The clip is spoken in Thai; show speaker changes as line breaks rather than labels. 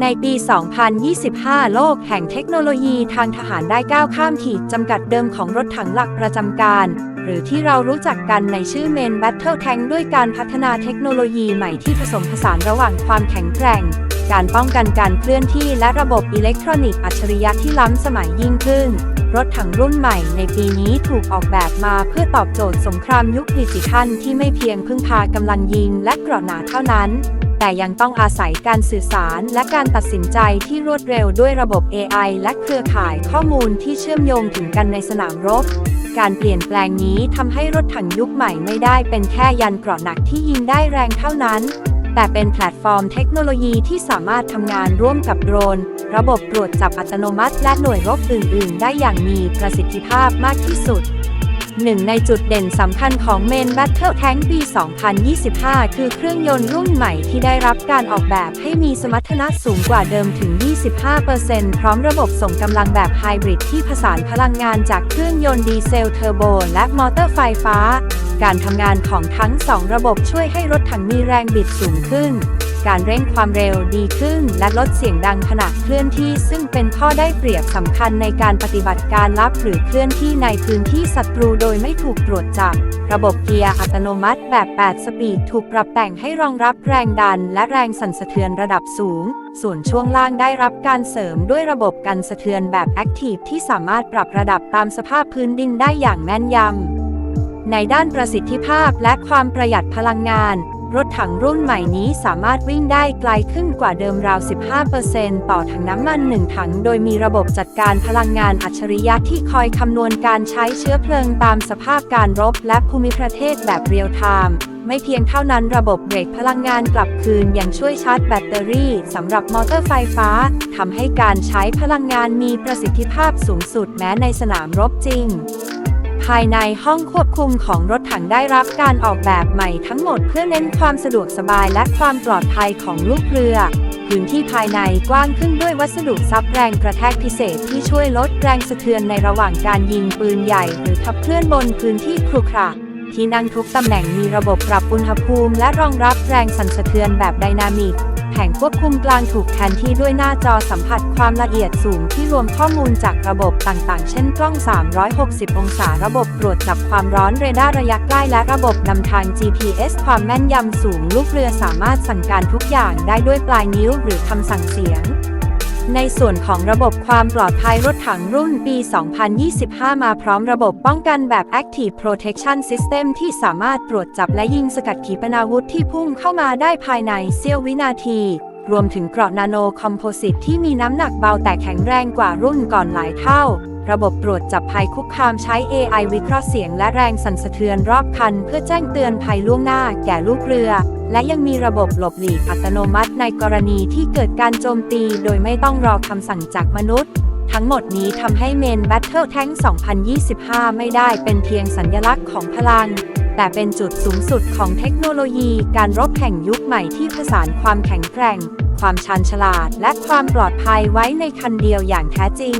ในปี 2025 โลกแห่งเทคโนโลยีทางทหารได้ก้าวข้ามขีดจำกัดเดิมของรถถังหลักประจำการ หรือที่เรารู้จักกันในชื่อ Main Battle Tank ด้วยการพัฒนาเทคโนโลยีใหม่ที่ผสมผสานระหว่างความแข็งแกร่ง การป้องกันการเคลื่อนที่และระบบอิเล็กทรอนิกส์อัจฉริยะที่ล้ำสมัยยิ่งขึ้น รถถังรุ่นใหม่ในปีนี้ถูกออกแบบมาเพื่อตอบโจทย์สงครามยุคดิจิทัลที่ไม่เพียงพึ่งพากำลังยิงและเกราะหนาเท่านั้น แต่ยังต้องอาศัยการสื่อสารและการตัดสินใจที่รวดเร็วด้วยระบบ AI และเครือข่ายข้อมูลที่เชื่อมโยงถึงกันในสนามรบ การเปลี่ยนแปลงนี้ทำให้รถถังยุคใหม่ไม่ได้เป็นแค่ยันเกราะหนักที่ยิงได้แรงเท่านั้น แต่เป็นแพลตฟอร์มเทคโนโลยีที่สามารถทำงานร่วมกับโดรน ระบบตรวจจับอัตโนมัติ และหน่วยรบอื่น ๆ ได้อย่างมีประสิทธิภาพมากที่สุด หนึ่งในจุดเด่นสำคัญของ Main Battle Tank ปี 2025 คือเครื่องยนต์รุ่นใหม่ที่ได้รับการออกแบบให้มีสมรรถนะสูงกว่าเดิมถึง 25%พร้อมระบบส่งกำลังแบบไฮบริดที่ผสานพลังงานจากเครื่องยนต์ดีเซลเทอร์โบและมอเตอร์ไฟฟ้า การทำงานของทั้ง2ระบบช่วยให้รถถังมีแรงบิดสูงขึ้น การเร่งความเร็วดีขึ้น และลดเสียงดังขณะเคลื่อนที่ ซึ่งเป็นข้อได้เปรียบสำคัญในการปฏิบัติการลับหรือเคลื่อนที่ในพื้นที่ศัตรูโดยไม่ถูกตรวจจับ ระบบเกียร์อัตโนมัติแบบ 8 สปีดถูกปรับแต่งให้รองรับแรงดัน และแรงสั่นสะเทือนระดับสูง ส่วนช่วงล่างได้รับการเสริมด้วยระบบกันสะเทือนแบบ Active ที่สามารถปรับระดับตามสภาพพื้นดินได้อย่างแม่นยำในด้านประสิทธิภาพและความประหยัดพลังงาน รถถังรุ่นใหม่นี้สามารถวิ่งได้ไกลขึ้นกว่าเดิมราว 15%ต่อถังน้ำมัน 1 ถัง โดยมีระบบจัดการพลังงานอัจฉริยะที่คอยคำนวณการใช้เชื้อเพลิงตามสภาพการรบและภูมิประเทศแบบเรียลไทม์ไม่เพียงเท่านั้นระบบเบรกพลังงานกลับคืนยังช่วยชาร์จแบตเตอรี่สำหรับมอเตอร์ไฟฟ้าทำให้การใช้พลังงานมีประสิทธิภาพสูงสุดแม้ในสนามรบจริง ภายในห้องควบคุมของรถถังได้รับการออกแบบใหม่ทั้งหมดเพื่อเน้นความสะดวกสบายและความปลอดภัยของลูกเรือ พื้นที่ภายในกว้างขึ้นด้วยวัสดุซับแรงกระแทกพิเศษที่ช่วยลดแรงสะเทือนในระหว่างการยิงปืนใหญ่หรือขับเคลื่อนบนพื้นที่ครุขระที่นั่งทุกตำแหน่งมีระบบปรับอุณหภูมิและรองรับแรงสั่นสะเทือนแบบไดนามิก แผงควบคุมกลางถูกแทนที่ด้วยหน้าจอสัมผัสความละเอียดสูงที่รวมข้อมูลจากระบบต่างๆ เช่นกล้อง 360 องศาระบบตรวจจับความร้อนเรดาร์ระยะใกล้และระบบนำทาง GPS ความแม่นยำสูง ลูกเรือสามารถสั่งการทุกอย่างได้ด้วยปลายนิ้วหรือคำสั่งเสียง ในส่วนของระบบความปลอดภัยรถถังรุ่นปี 2025 มาพร้อมระบบป้องกันแบบ Active Protection System ที่สามารถตรวจจับและยิงสกัดขีปนาวุธที่พุ่งเข้ามาได้ภายในเสี้ยววินาที รวมถึงเกราะนาโนคอมโพสิตที่มีน้ำหนักเบาแต่แข็งแรงกว่ารุ่นก่อนหลายเท่า ระบบตรวจจับภัยคุกคามใช้ AI วิเคราะห์เสียงและแรงสั่นสะเทือนรอบคัน เพื่อแจ้งเตือนภัยล่วงหน้าแก่ลูกเรือ และยังมีระบบหลบหลีกอัตโนมัติในกรณีที่เกิดการโจมตีโดยไม่ต้องรอคำสั่งจากมนุษย์ ทั้งหมดนี้ทำให้ Main Battle Tank 2025 ไม่ได้เป็นเพียงสัญลักษณ์ของพลัง แต่เป็นจุดสูงสุดของเทคโนโลยีการรบแห่งยุคใหม่ที่ผสานความแข็งแกร่ง ความชาญฉลาด และความปลอดภัยไว้ในคันเดียวอย่างแท้จริง